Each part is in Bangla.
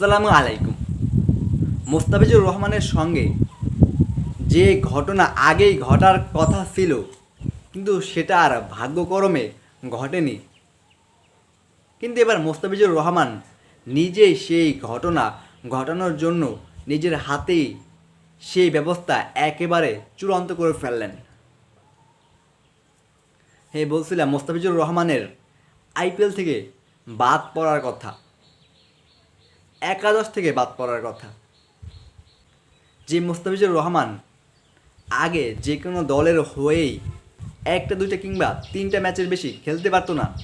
আসসালামু আলাইকুম। মোস্তাফিজুর রহমানের সঙ্গে যে ঘটনা আগেই ঘটার কথা ছিল, কিন্তু সেটা আর ভাগ্যক্রমে ঘটেনি। কিন্তু এবার মোস্তাফিজুর রহমান নিজেই সেই ঘটনা ঘটানোর জন্য নিজের হাতেই সেই ব্যবস্থা একেবারে চূড়ান্ত করে ফেললেন। হ্যাঁ বলছিলাম, মোস্তাফিজুর রহমানের আইপিএল থেকে বাদ পড়ার কথা। একাদশ থেকে বাদ পড়ার কথা। যে মুস্তাফিজুর রহমান আগে যে কোনো দলের হয়েই একটা, দুইটা কিংবা তিনটা ম্যাচের বেশি খেলতে পারতো না।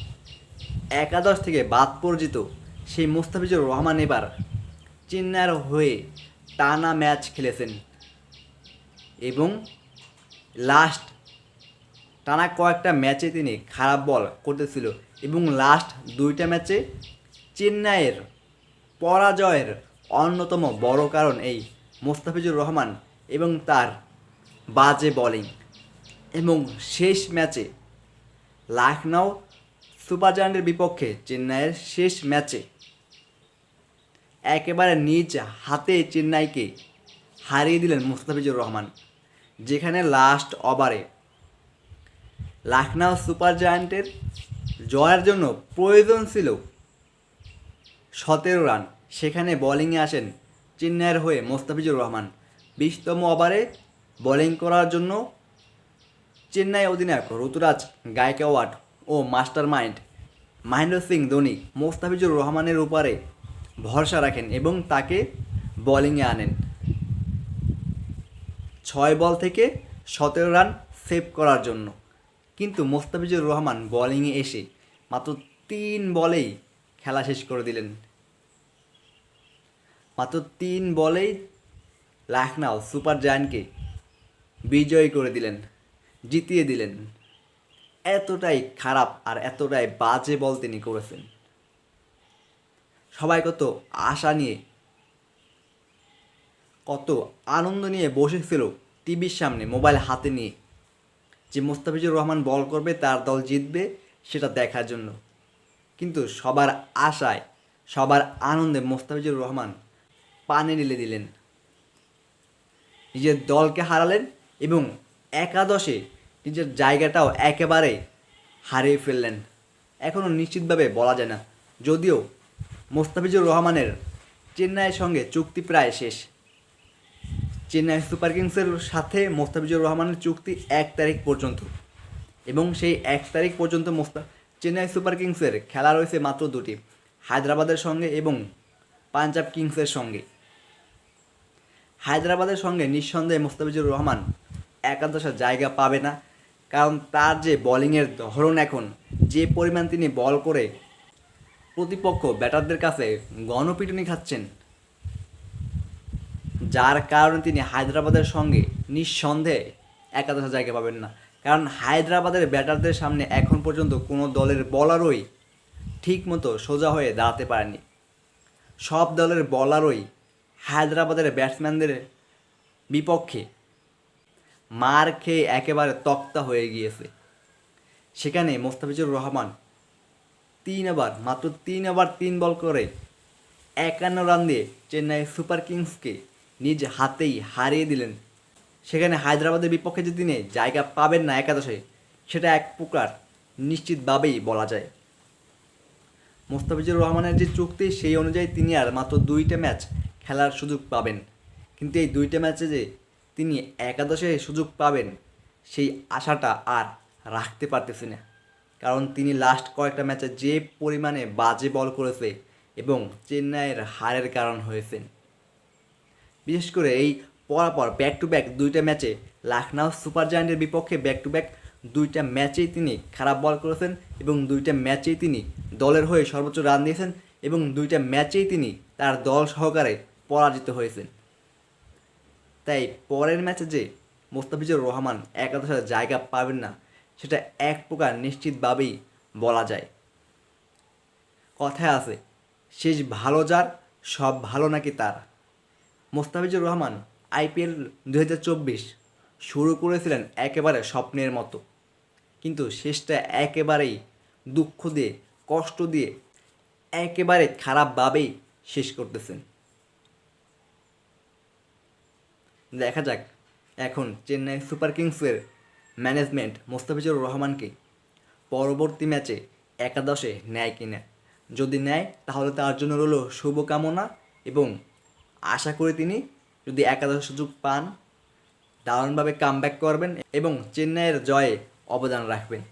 একাদশ থেকে বাদ পরিচিত সেই মুস্তাফিজুর রহমান এবার চেন্নাইয়ের হয়ে টানা ম্যাচ খেলেছেন এবং লাস্ট টানা কয়েকটা ম্যাচে তিনি খারাপ বল করতেছিল এবং লাস্ট দুইটা ম্যাচে চেন্নাইয়ের পরাজয়ের অন্যতম বড় কারণ এই মোস্তাফিজুর রহমান এবং তার বাজে বোলিং এবং শেষ ম্যাচে লখনৌ সুপার জায়ান্টের বিপক্ষে চেন্নাইয়ের শেষ ম্যাচে একেবারে নিজ হাতে চেন্নাইকে হারিয়ে দিলেন মুস্তাফিজুর রহমান, যেখানে লাস্ট ওভারে লখনৌ সুপার জায়ান্টের জয়ের জন্য প্রয়োজন ছিল সতেরো রান। সেখানে বোলিংয়ে আসেন চেন্নাইয়ের হয়ে মোস্তাফিজুর রহমান। বিশতম ওভারে বোলিং করার জন্য চেন্নাই অধিনায়ক ঋতুরাজ গায়কওয়াড ও মাস্টার মাইন্ড মহেন্দ্র সিং ধোনি মোস্তাফিজুর রহমানের উপরে ভরসা রাখেন এবং তাকে বোলিংয়ে আনেন। ছয় বল থেকে সতেরো রান সেভ করার জন্য। কিন্তু মোস্তাফিজুর রহমান বোলিংয়ে এসে মাত্র তিন বলেই খেলা শেষ করে দিলেন। মাত্র তিন বলেই লখনৌ সুপার জায়ান্টকে বিজয় করে দিলেন, জিতিয়ে দিলেন। এতটাই খারাপ আর এতটাই বাজে বল তিনি করেছেন। সবাই কত আশা নিয়ে, কত আনন্দ নিয়ে বসেছিল টিভির সামনে, মোবাইল হাতে নিয়ে। যে মোস্তাফিজুর রহমান বল করবে, তার দল জিতবে, সেটা দেখার জন্য। কিন্তু সবার আশায়, সবার আনন্দে মোস্তাফিজুর রহমান পানে ঢেলে দিলেন। নিজের দলকে হারালেন এবং একাদশে নিজের জায়গাটাও একেবারে হারিয়ে ফেললেন। এখনও নিশ্চিতভাবে বলা যায় না, যদিও মোস্তাফিজুর রহমানের চেন্নাইয়ের সঙ্গে চুক্তি প্রায় শেষ। চেন্নাই সুপার কিংসের সাথে মোস্তাফিজুর রহমানের চুক্তি এক তারিখ পর্যন্ত এবং সেই এক তারিখ পর্যন্ত মোস্তা চেন্নাই সুপার কিংসের খেলা রয়েছে মাত্র দুটি, হায়দ্রাবাদের সঙ্গে এবং পাঞ্জাব কিংসের সঙ্গে। হায়দ্রাবাদের সঙ্গে নিঃসন্দেহে মোস্তাফিজুর রহমান একাদশের জায়গা পাবে না। কারণ তার যে বোলিংয়ের ধরন এখন, যে পরিমাণ তিনি বল করে প্রতিপক্ষ ব্যাটারদের কাছে গণপিটুনি খাচ্ছেন, যার কারণে তিনি হায়দ্রাবাদের সঙ্গে নিঃসন্দেহে একাদশের জায়গা পাবেন না। কারণ হায়দ্রাবাদের ব্যাটারদের সামনে এখন পর্যন্ত কোনো দলের বলারই ঠিকমতো সোজা হয়ে দাঁড়াতে পারেনি। সব দলের বলারই হায়দ্রাবাদের ব্যাটসম্যানদের বিপক্ষে মার খেয়ে একেবারে তক্তা হয়ে গিয়েছে। সেখানে মোস্তাফিজুর রহমান তিন ওভার, মাত্র তিন ওভার তিন বল করে একান্ন রান দিয়ে চেন্নাই সুপার কিংসকে নিজ হাতেই হারিয়ে দিলেন। সেখানে হায়দ্রাবাদের বিপক্ষে যে দিনে জায়গা পাবেন না একাদশে, সেটা এক প্রকার নিশ্চিতভাবেই বলা যায়। মোস্তাফিজুর রহমানের যে চুক্তি, সেই অনুযায়ী তিনি আর মাত্র দুইটা ম্যাচ খেলার সুযোগ পাবেন। কিন্তু এই দুইটা ম্যাচে যে তিনি একাদশে সুযোগ পাবেন, সেই আশাটা আর রাখতে পারতেছি না। কারণ তিনি লাস্ট কয়েকটা ম্যাচে যে পরিমাণে বাজে বল করেছে এবং চেন্নাইয়ের হারের কারণ হয়েছেন বিশেষ করে এই পরাপর ব্যাক টু ব্যাক দুইটা ম্যাচে লখনৌ সুপার জায়ান্টের বিপক্ষে ব্যাক টু ব্যাক দুইটা ম্যাচেই তিনি খারাপ বল করেছেন এবং দুইটা ম্যাচেই তিনি দলের হয়ে সর্বোচ্চ রান দিয়েছেন এবং দুইটা ম্যাচেই তিনি তার দল সহকারে পরাজিত হয়েছেন। তাই পরের ম্যাচে যে মোস্তাফিজুর রহমান একাদশের জায়গা পাবেন না, সেটা এক প্রকার নিশ্চিতভাবেই বলা যায়। কথায় আছে, শেষ ভালো যার, সব ভালো নাকি তার। মোস্তাফিজুর রহমান আইপিএল দু হাজার চব্বিশ শুরু করেছিলেন একেবারে স্বপ্নের মতো, কিন্তু শেষটা একেবারেই দুঃখ দিয়ে, কষ্ট দিয়ে, একেবারে খারাপভাবেই শেষ করতেছেন। দেখা যাক। এখন চেন্নাই সুপার কিংসের ম্যানেজমেন্ট মোস্তাফিজুর রহমানকে পরবর্তী ম্যাচে একাদশে নেয় কিনা যদি নেয়, তাহলে তার জন্য রইল শুভকামনা এবং আশা করি তিনি যদি একাদশ সুযোগ পান, দারুণভাবে কামব্যাক করবেন এবং চেন্নাইয়ের জয়ে অবদান রাখবেন।